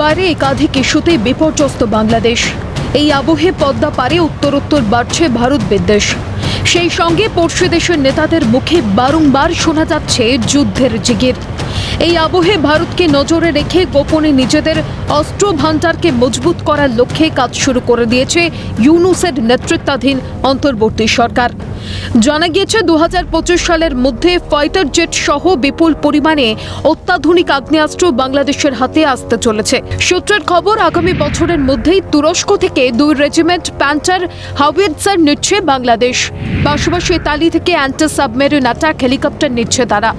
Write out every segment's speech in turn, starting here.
বাইরে একাধিক ইস্যুতে বিপর্যস্ত বাংলাদেশ। এই আবহে পদ্মা পারে উত্তরোত্তর বাড়ছে ভারত বিদ্বেষ। সেই সঙ্গে পড়শি দেশের নেতাদের মুখে বারংবার শোনা যাচ্ছে যুদ্ধের জিগির। এই আবহে ভারতকে নজরে রেখে গোপনে নিজেদের অস্ত্র ভান্ডারকে মজবুত করার লক্ষ্যে কাজ শুরু করে দিয়েছে ইউনুসের নেতৃত্বাধীন অন্তর্বর্তী সরকার। জানা গিয়েছে দু হাজার পঁচিশ সালের মধ্যে ফাইটার জেট সহ বিপুল পরিমাণে অত্যাধুনিক আগ্নেয়াস্ত্র বাংলাদেশের হাতে আসতে চলেছে। সূত্রের খবর, আগামী বছরের মধ্যেই তুরস্ক থেকে দুই রেজিমেন্ট প্যান্টার হাউইটজার নিচ্ছে বাংলাদেশ। পাশাপাশি তালি থেকে অ্যান্টি সাবমেরিন অ্যাটাক হেলিকপ্টার নিচ্ছে তারা।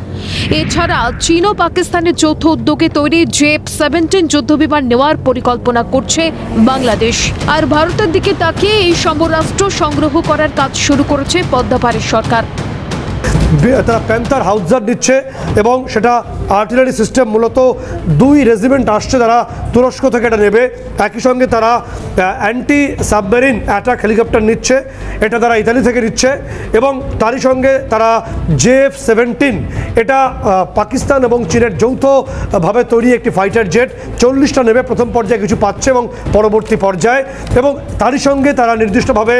এছাড়া চীন ও পাকিস্তানের যৌথ উদ্যোগে তৈরি জেপ সেভেন্টিন যুদ্ধবিমান নেওয়ার পরিকল্পনা করছে বাংলাদেশ। আর ভারতের দিকে তাকিয়ে এই সমরাষ্ট্র সংগ্রহ করার কাজ শুরু করেছে পদ্মাপাড়ের সরকার। তারা প্যান্থার হাউজার দিচ্ছে এবং সেটা আর্টিলারি সিস্টেম মূলত দুই রেজিমেন্ট আসছে তারা তুরস্ক থেকে এটা নেবে। একই সঙ্গে তারা অ্যান্টি সাবমেরিন অ্যাটাক হেলিকপ্টার নিচ্ছে, এটা তারা ইতালি থেকে নিচ্ছে এবং তারই সঙ্গে তারা জেএফ সেভেন্টিন, এটা পাকিস্তান এবং চীনের যৌথভাবে তৈরি একটি ফাইটার জেট চল্লিশটা নেবে, প্রথম পর্যায়ে কিছু পাচ্ছে এবং পরবর্তী পর্যায়ে এবং তারই সঙ্গে তারা নির্দিষ্টভাবে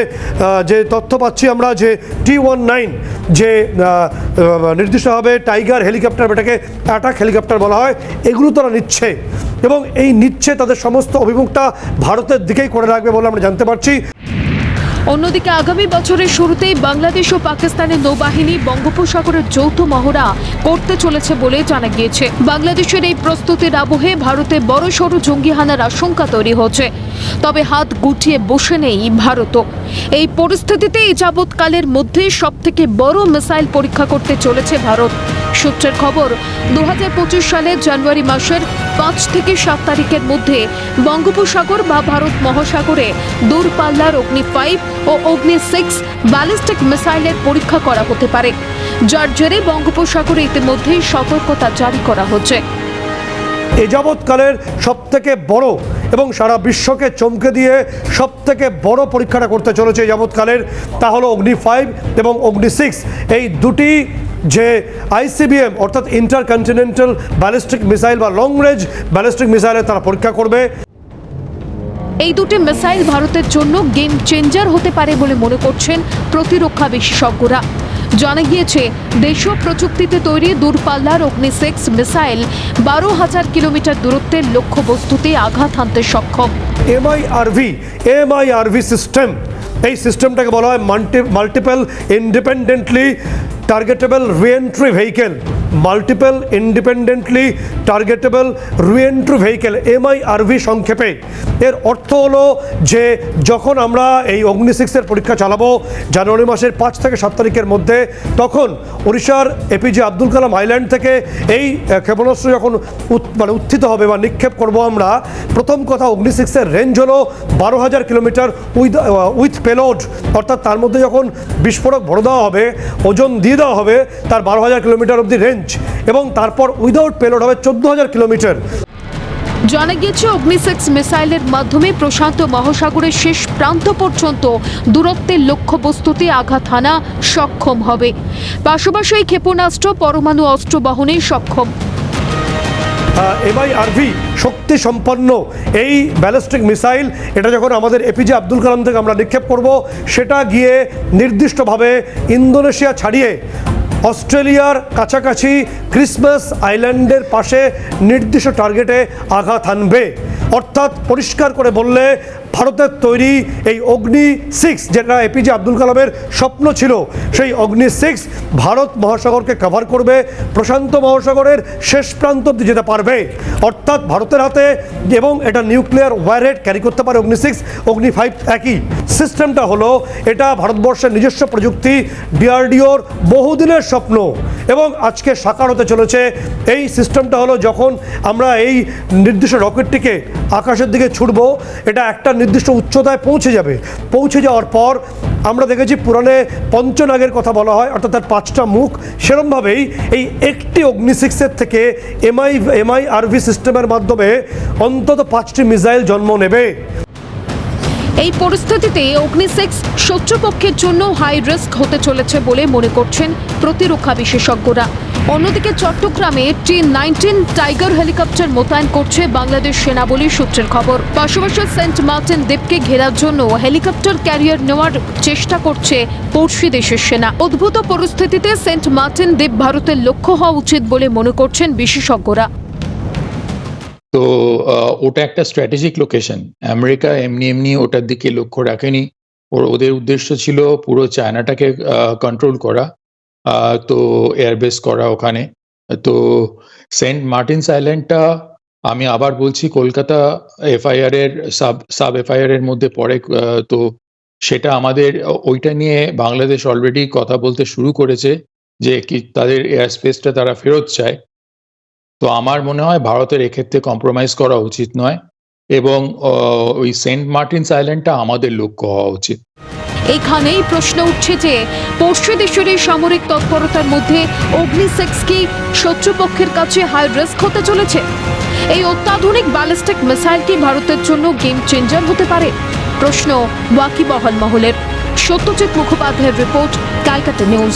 যে তথ্য পাচ্ছি আমরা যে টি ওয়ান নাইন, যে নির্দিষ্টভাবে টাইগার হেলিকপ্টার, এটাকে অ্যাটাক হেলিকপ্টার বলা হয়, এগুলো তারা নিচ্ছে। এবং এই নিচ্ছে তাদের সমস্ত অভিমুখটা ভারতের দিকেই করে রাখবে বলে আমরা জানতে পারছি। অন্যদিকে আগামী বছরের শুরুতেই বাংলাদেশ ও পাকিস্তানের নৌবাহিনী বঙ্গোপসাগরের যৌথ মহড়া করতে চলেছে বলে জানা গিয়েছে। বাংলাদেশের এই প্রস্তুতির আবহে ভারতে বড় সড়ো জঙ্গি হানার আশঙ্কা তৈরি হচ্ছে। তবে হাত গুটিয়ে বসে নেই ভারতও। এই পরিস্থিতিতে যাবৎকালের মধ্যে সবথেকে বড় মিসাইল পরীক্ষা করতে চলেছে ভারত। সূত্রের খবর দু সালের জানুয়ারি মাসের পাঁচ থেকে সাত তারিখের মধ্যে বঙ্গোপসাগর বা ভারত মহাসাগরে দূরপাল্লার অগ্নি ফাইভ ও অগ্নি সিক্স ব্যালিস্টিক মিসাইলের পরীক্ষা করা হতে পারে, যার জেরে বঙ্গোপসাগরে ইতিমধ্যেই সতর্কতা জারি করা হচ্ছে। এ যাবৎকালের সব থেকে বড় এবং সারা বিশ্বকে চমকে দিয়ে সব থেকে বড় পরীক্ষাটা করতে চলেছে যাবৎকালের, তা হলো অগ্নি ফাইভ এবং অগ্নি সিক্স। এই দুটি যে আইসিবিএম অর্থাৎ ইন্টার কন্টিনেন্টাল ব্যালিস্টিক মিসাইল বা লং রেঞ্জ ব্যালিস্টিক মিসাইলের তারা পরীক্ষা করবে। এই দুটি মিসাইল ভারতের জন্য গেম চেঞ্জার হতে পারে বলে মনে করছেন প্রতিরক্ষা বিশেষজ্ঞরা। জানা গিয়েছে দেশীয় প্রযুক্তিতে তৈরি দূরপাল্লার অগ্নি সিক্স মিসাইল বারো হাজার কিলোমিটার দূরত্বের লক্ষ্যবস্তুতে আঘাত হানতে সক্ষম। এমআইআরভি এমআইআরভি সিস্টেম এই সিস্টেমটাকে বলা হয় multi multiple independently targetable reentry vehicle multiple independently targetable reentry vehicle MIRV সংক্ষেপে। এর অর্থ হলো যে, যখন আমরা এই অগ্নি সিক্সের পরীক্ষা চালাবো জানুয়ারি মাসের পাঁচ থেকে সাত তারিখের মধ্যে, তখন ওড়িশার এপিজে আব্দুল কালাম আইল্যান্ড থেকে এই ক্ষেপণাস্ত্র যখন মানে উত্থিত হবে বা নিক্ষেপ করব আমরা, প্রথম কথা অগ্নি সিক্সের রেঞ্জ হলো বারো হাজার কিলোমিটার উইথ উইথ পেলোড। অর্থাৎ তার মধ্যে যখন বিস্ফোরক ভরে দেওয়া হবে, ওজন দিয়ে দেওয়া হবে, তার বারো হাজার কিলোমিটার অব্দি রেঞ্জ এবং তারপর উইদাউট পেলোড হবে চোদ্দ হাজার কিলোমিটার। জানা গিয়েছে অগ্নি সিক্স মিসাইলের মাধ্যমে প্রশান্ত মহাসাগরের শেষ প্রান্ত পর্যন্ত দূরত্বের লক্ষ্যবস্তুতে আঘাত হানা সক্ষম হবে। পাশাপাশি এই ক্ষেপণাস্ত্র পরমাণু অস্ত্র বহনে সক্ষম। এমআইআরভি শক্তি সম্পন্ন এই ব্যালিস্টিক মিসাইল এটা যখন আমাদের এপিজে আব্দুল কালাম থেকে আমরা নিক্ষেপ করব সেটা গিয়ে নির্দিষ্টভাবে ইন্দোনেশিয়া ছাড়িয়ে অস্ট্রেলিয়ার কাছাকাছি ক্রিসমাস আইল্যান্ডের পাশে নির্দিষ্ট টার্গেটে আঘাত আনবে অর্থাৎ পরিষ্কার করে বললে ভারতের তৈরি এই অগ্নি সিক্স, যেটা এপিজে আব্দুল কালামের স্বপ্ন ছিল, সেই অগ্নি সিক্স ভারত মহাসাগরকে কভার করবে, প্রশান্ত মহাসাগরের শেষ প্রান্ত অব্দি যেতে পারবে। অর্থাৎ ভারতের হাতে এবং এটা নিউক্লিয়ার ওয়ারহেড ক্যারি করতে পারে অগ্নি সিক্স, অগ্নি ফাইভ একই। সিস্টেমটা হলো, এটা ভারতবর্ষের নিজস্ব প্রযুক্তি ডিআরডিওর বহুদিনের স্বপ্ন। এবং আজকে সাকার হতে চলেছে, এই সিস্টেমটা হলো যখন আমরা এই নির্দিষ্ট রকেটটিকে আকাশের দিকে ছুটব এটা একটা নির্দিষ্ট উচ্চতায় পৌঁছে যাবে। পৌঁছে যাওয়ার পর আমরা দেখেছি পুরাণে পঞ্চনাগের কথা বলা হয়, অর্থাৎ তার পাঁচটা মুখ। সেরমভাবেই এই একটি অগ্নি সিক্সের থেকে এমআই এমআই আরভি সিস্টেমের মাধ্যমে অন্তত পাঁচটি মিসাইল জন্ম নেবে। এই পরিস্থিতিতে অগ্নি সিক্স শত্রুপক্ষের জন্য হাই রিস্ক হতে চলেছে বলে মনে করছেন প্রতিরক্ষা বিশেষজ্ঞরা। অন্যদিকে চট্টগ্রামে টি নাইনটিন টাইগার হেলিকপ্টার মোতায়েন করছে বাংলাদেশ সেনা বলে সূত্রের খবর। পাশাপাশি সেন্ট মার্টিন দ্বীপকে ঘেরার জন্য হেলিকপ্টার ক্যারিয়ার নেওয়ার চেষ্টা করছে পড়শি দেশের সেনা। উদ্ভূত পরিস্থিতিতে সেন্ট মার্টিন দ্বীপ ভারতের লক্ষ্য হওয়া উচিত বলে মনে করছেন বিশেষজ্ঞরা। তো ওটা একটা স্ট্র্যাটেজিক লোকেশন আমেরিকা এমনি এমনি ওটার দিকে লক্ষ্য রাখেনি। ওর, ওদের উদ্দেশ্য ছিল পুরো চায়নাটাকে কন্ট্রোল করা। তো এয়ারবেস করা ওখানে। তো সেন্ট মার্টিনস আইল্যান্ডটা আমি আবার বলছি, কলকাতা এফআইআর এর সাব সাব এফআইআর এর মধ্যে পড়ে তো সেটা আমাদের ওইটা নিয়ে বাংলাদেশ অলরেডি কথা বলতে শুরু করেছে যে কি তাদের এয়ার স্পেসটা তারা ফেরত চায়। তো আমার মনে হয় ভারতের এক্ষেত্রে কম্প্রোমাইজ করা উচিত নয় এবং ওই সেন্ট মার্টিনস আইল্যান্ডটা আমাদের লক্ষ্য হওয়া উচিত। এখানেই প্রশ্ন উঠছে যে, পশ্চিম দেশের সামরিক তৎপরতার মধ্যে অগ্নিসেক্স কি শত্রুপক্ষের কাছে হাই রিস্ক হতে চলেছে। এই অত্যাধুনিক ব্যালিস্টিক মিসাইলটি ভারতের জন্য গেম চেঞ্জার হতে পারে। প্রশ্ন, ওয়াকিবহাল মহলের। সত্যজিৎ মুখোপাধ্যায়ের রিপোর্ট ক্যালকাটা নিউজ